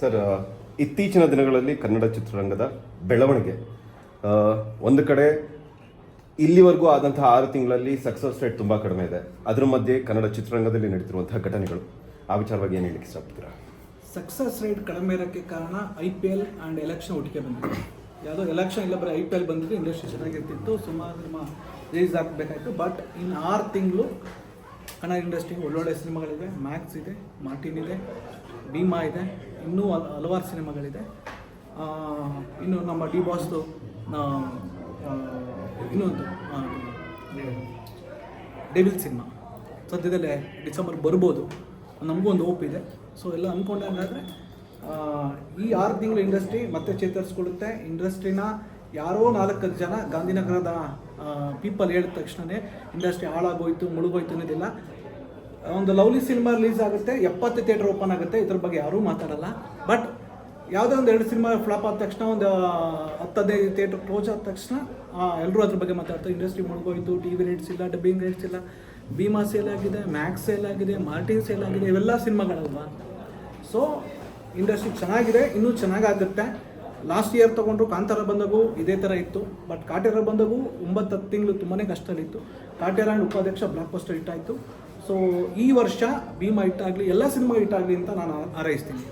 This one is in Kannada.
ಸರ್ ಇತ್ತೀಚಿನ ದಿನಗಳಲ್ಲಿ ಕನ್ನಡ ಚಿತ್ರರಂಗದ ಬೆಳವಣಿಗೆ. ಒಂದು ಕಡೆ ಇಲ್ಲಿವರೆಗೂ ಆದಂತಹ ಆರು ತಿಂಗಳಲ್ಲಿ ಸಕ್ಸಸ್ ರೇಟ್ ತುಂಬ ಕಡಿಮೆ ಇದೆ. ಅದರ ಮಧ್ಯೆ ಕನ್ನಡ ಚಿತ್ರರಂಗದಲ್ಲಿ ನಡೀತಿರುವಂತಹ ಘಟನೆಗಳು. ಆ ವಿಚಾರವಾಗಿ ಏನು ಹೇಳಲಿಕ್ಕೆ ಇಷ್ಟಪಡ್ತೀರಾ? ಸಕ್ಸಸ್ ರೇಟ್ ಕಡಿಮೆ ಇರೋಕ್ಕೆ ಕಾರಣ I P L and election ಒಟ್ಟಿಗೆ ಬಂದಿದೆ. ಯಾವುದೋ ಎಲೆಕ್ಷನ್ ಇಲ್ಲ, ಬರೀ ಐ ಪಿ ಎಲ್ ಬಂದಿದ್ದು ಇಂಡಸ್ಟ್ರಿ ಚೆನ್ನಾಗಿರ್ತಿತ್ತು, ಸುಮಾರು ಸಿನಿಮಾ ರಿಲೀಸ್ ಆಗಬೇಕಾಯ್ತು. ಬಟ್ ಇನ್ನು ಆರು ತಿಂಗಳು ಕನ್ನಡ ಇಂಡಸ್ಟ್ರಿ ಒಳ್ಳೊಳ್ಳೆ ಸಿನಿಮಾಗಳಿವೆ ಮ್ಯಾಕ್ಸ್ ಇದೆ ಮಾರ್ಟಿನ್ ಇದೆ. ಭೀಮಾ ಇದೆ. ಇನ್ನೂ ಹಲ- ಹಲವಾರು ಸಿನಿಮಾಗಳಿದೆ. ಇನ್ನು ನಮ್ಮ ಡಿ ಬಾಸ್ದು ಇನ್ನೊಂದು ಡೆವಿಲ್ ಸಿನಿಮಾ. ಸದ್ಯದಲ್ಲೇ ಡಿಸೆಂಬರ್ ಬರ್ಬೋದು. ನಮಗೂ ಒಂದು ಹೋಪ್ ಇದೆ. ಸೊ ಎಲ್ಲ ಅಂದ್ಕೊಂಡಂಗಾದರೆ ಈ ಆರು ತಿಂಗಳು ಇಂಡಸ್ಟ್ರಿ ಮತ್ತೆ ಚೇತರಿಸ್ಕೊಳ್ಳುತ್ತೆ. ಇಂಡಸ್ಟ್ರಿನ ಯಾರೋ ನಾಲ್ಕೈದು ಜನ ಗಾಂಧಿನಗರದ ಪೀಪಲ್ ಹೇಳಿದ ತಕ್ಷಣವೇ ಇಂಡಸ್ಟ್ರಿ ಹಾಳಾಗೋಯ್ತು, ಮುಳುಗೋಯ್ತು ಅನ್ನೋದಿಲ್ಲ. ಒಂದು ಲವ್ಲಿ ಸಿನಿಮಾ ರಿಲೀಸ್ ಆಗುತ್ತೆ, ಎಪ್ಪತ್ತು ಥಿಯೇಟರ್ ಓಪನ್ ಆಗುತ್ತೆ, ಇದ್ರ ಬಗ್ಗೆ ಯಾರೂ ಮಾತಾಡಲ್ಲ. ಬಟ್ ಯಾವುದೇ ಒಂದು ಎರಡು ಸಿನಿಮಾ ಫ್ಲಾಪ್ ಆದ ತಕ್ಷಣ, ಒಂದು ಹತ್ತು ಹದಿನೈದು ಥಿಯೇಟರ್ ಕ್ಲೋಸ್ ಆದ ತಕ್ಷಣ ಎಲ್ಲರೂ ಅದ್ರ ಬಗ್ಗೆ ಮಾತಾಡ್ತಾರೆ. ಇಂಡಸ್ಟ್ರಿ ಮುಳುಗೋಯ್ತು ಟಿ ವಿ ರೇಟ್ಸ್ ಇಲ್ಲ ಡಬ್ಬಿಂಗ್ ರೇಟ್ಸ್ ಇಲ್ಲ ಭೀಮಾ ಸೇಲ್ ಆಗಿದೆ ಮ್ಯಾಕ್ಸ್ ಸೇಲ್ ಆಗಿದೆ ಮಾರ್ಟಿನ್ ಸೇಲ್ ಆಗಿದೆ, ಇವೆಲ್ಲ ಸಿನಿಮಾಗಳಲ್ವಾ? ಸೊ ಇಂಡಸ್ಟ್ರಿ ಚೆನ್ನಾಗಿದೆ, ಇನ್ನೂ ಚೆನ್ನಾಗಾಗುತ್ತೆ. ಲಾಸ್ಟ್ ಇಯರ್ ತೊಗೊಂಡ್ರು ಕಾಂತಾರ ಬಂದಾಗೂ ಇದೇ ಥರ ಇತ್ತು. ಬಟ್ ಕಾಟೇರ ಬಂದಾಗೂ ಒಂಬತ್ತು ಹತ್ತು ತಿಂಗಳು ತುಂಬಾ ಕಷ್ಟದಲ್ಲಿತ್ತು. Kaatera Upadhyaksha blockbuster hit ಆಯಿತು. ಸೊ ಈ ವರ್ಷ ಭೀಮಾ ಆಗಲಿ ಎಲ್ಲ ಸಿನಿಮಾ ಹಿಟ್ ಆಗಲಿ ಅಂತ ನಾನು ಹಾರೈಸ್ತೀನಿ.